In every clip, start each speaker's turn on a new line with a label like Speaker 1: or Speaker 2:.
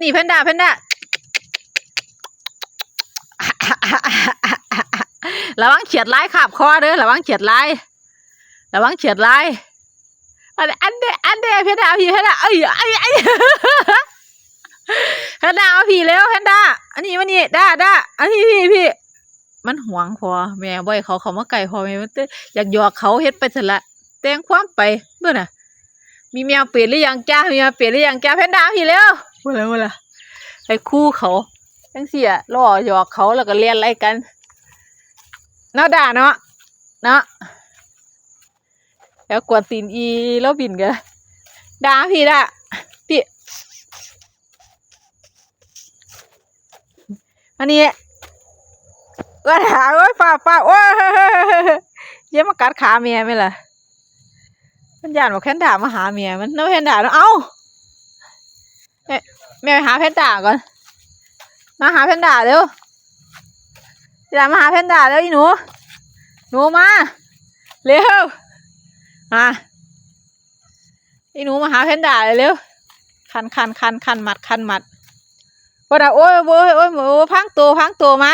Speaker 1: นี่แพนด้าแพนด้าระวังเฉียดไลายขาบคอเด้อระวังเฉียดไลายระวังเฉียดไลายอันอันเดอันเดแพนด้าพี่แพนด้าเอ้ยไอ้ไอ้แพนด้าเอาพี่เร็วแพนด้าอันนี้มันนี่ด้าด้าอันนี้พี่พี่มันหวงพอแม่บ่อยเขาเขามาไก่พอแม่มันอยากหยอกเขาเฮ็ดไปซะละแต่งความไปเบื่อน่ะมีแมวเปลี่ยนหรือยังจ้ามีแมวเปลี่ยนหรือยังจ้าแพนด้าพี่เร็ว มาแล้วมาแล้วไปคู่เขาจังเสียล่อหยอกเขาแล้วก็เลียนอะไรกันเนาะด่าเนาะเนาะแล้วกวนตีนอีแล้วบินกันด่าพี่ด่าพี่อันนี้ก็ถามว่าป้าป้าโอ้ยเยี่ยมากัดขาเมียไหมล่ะมันยานบอกแพนด้ามาหาเมียมันเนาะแพนด้าเนาะเอ้า แม่แม่ไปหาแพนด้าก่อน มาหาแพนด้าเร็วอย่ามาหาแพนด้าเร็วอีหนู หนูมาเร็ว มาอีหนูมาหาแพนด้าเร็ว คันคันคันคันมัดคันมัดว่าดาโอ้ยโอ้ยโอ้ยโอ้ยพังตัวพังตัวมา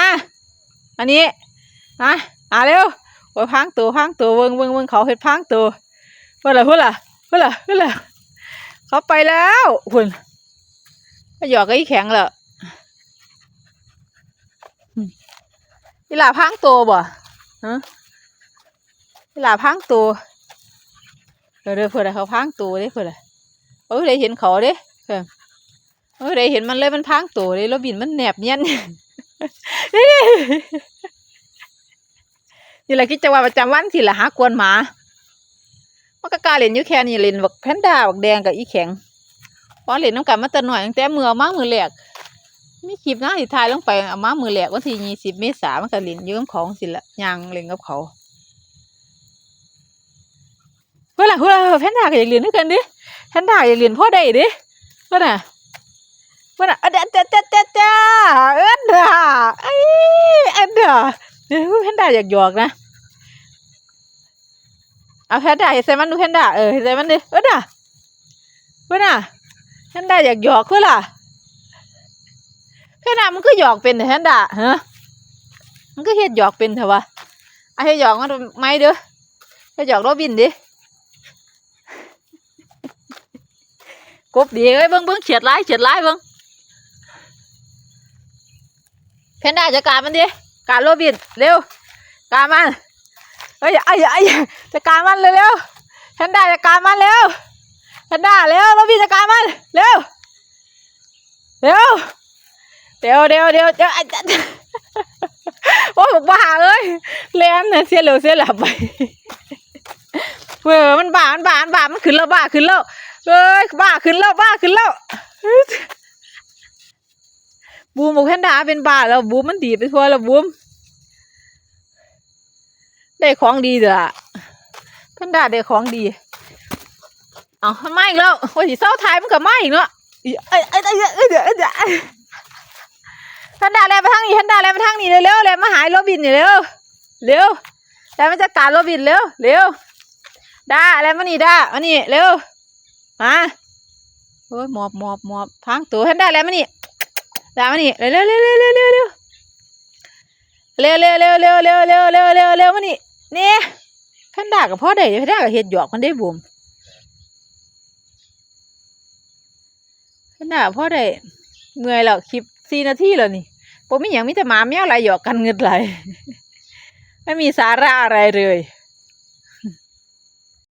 Speaker 1: อันนี้มาอาเร็วโอ้ยพังตัวพังตัวเวิงเวิงเวิงเขาเห็ดพังตัวเพื่อนล่เพื่อนล่ะเพื่อนล่ะเพื่อนล่ะเขาไปแล้วคุณ หยอกกับอีแข็งแล้วอีหลาพังตัวบ่ฮะอีหลาพังตัวเดี๋ยวเพื่อนล่ะเขาพังตัวเด้เพื่อนล่ะเออได้เห็นเขาเด้เพื่อนเออได้เห็นมันเลยมันพังตัวเลยแล้วบินมันแหนบเนียนนี่แหละกิจวัตรประจำวันสิละหากวนหมามันก็กล้าเล่นยู่แค่นี้เล่นบักแพนด้าบักแดงกับอีแข็ง พอเล่นน้ำกันมาแต่หน่อยตั้งแต่มือเอามามือแรกมีคลิปน้าที่ถ่ายลงไปเอามามือแรกวันที่ยี่สิบเมษามันก็เล่นยืมของสิละยางเล่นกับเขาเพื่อนล่ะเพื่อนล่ะแพนด้าก็อยากเรียนด้วยกันดิแพนด้าอยากเรียนพ่อได้ดิเพื่อนน่ะเพื่อน่ะอะเดะเดะเดะเดะเดเอ็นเด้อไอ้เอ็นเดอเดี๋ยแพนด้าอยากหยอกนะเอาแพนด้าเห็นใส่มันดูแพนด้าเออเห็นใส่มันดิเออน่ะเพื่อนน่ะ แพนด้าอยากหยอกเพื่อล่ะแพนด้ามันก็หยอกเป็นแต่แพนด้าฮะมันก็เฮ็ดหยอกเป็นเถอะวะเอาให้หยอกมันไม่เด้อให้หยอกโรบินดิกบดีเอ้ยเบิ้งเบิ้งเฉียดไล่เฉียดไล่เบิ้งแพนด้าจัดการมันดิการโรบินเร็วการมันเอ้ยไอ้ไอ้ยจัดการมันเร็วๆแพนด้าจัดการมันเร็ว แพนด้าเร็วแล้วพี่จัดการมันเร็วเร็วเดี๋ยวเดี๋ยวเดี๋ยวเดี๋ยวไอ้จโอ้ยบอกบ้าเอ้ยแรงเนี่ยเสียเร็วเสียหลับไปเว้ยมันบ้ามันบ้ามันบ้ามันขึ้นแล้วบ้าขึ้นแล้วเอ้ยบ้าขึ้นแล้วบ้าขึ้นแล้วบูมบอกแพนด้าเป็นบ้าแล้วบูมมันดีไปทั่วแล้วบูมได้ของดีเด้อแพนด้ได้ของดี เอามันมาอีกแล้วว่าสิเศร้าทายมันก็มาอีกเนาะอีเอ้ยเอ้ยเอ้ยเอ้ยเดี๋ยวเอ้ยเดี๋ยวเอ้ยเพิ่นได้แล้วไปทางนี้เพิ่นได้แล้วไปทางนี้เร็วๆเลยมาหายโรบินนี่เร็วเร็วแล้วมันจะการโรบินเร็วเร็วด้าอะไรมานี่ด้ามานี่เร็วมาโอ้ยหมอบหมอบหมอบพังตัวเพิ่นได้แล้วมานี่ด้ามานี่เร็วเร็วเร็วเร็วเร็วเร็วเร็วเร็วเร็วเร็วเร็วเร็วเร็วเร็วเร็วเร็วมานี่นี่แพนด้ากับพ่อได้แพนด้ากับเห็ดหยอกมันได้บุ๋ม แพนาดพ่อได้เมื่อยแล้วคลิปสี่นาทีแล้วนี่ผมไม่อย่างมีแต่หมาแมวอะไรหยอกกันเงินไหลไม่มีสาระอะไรเลย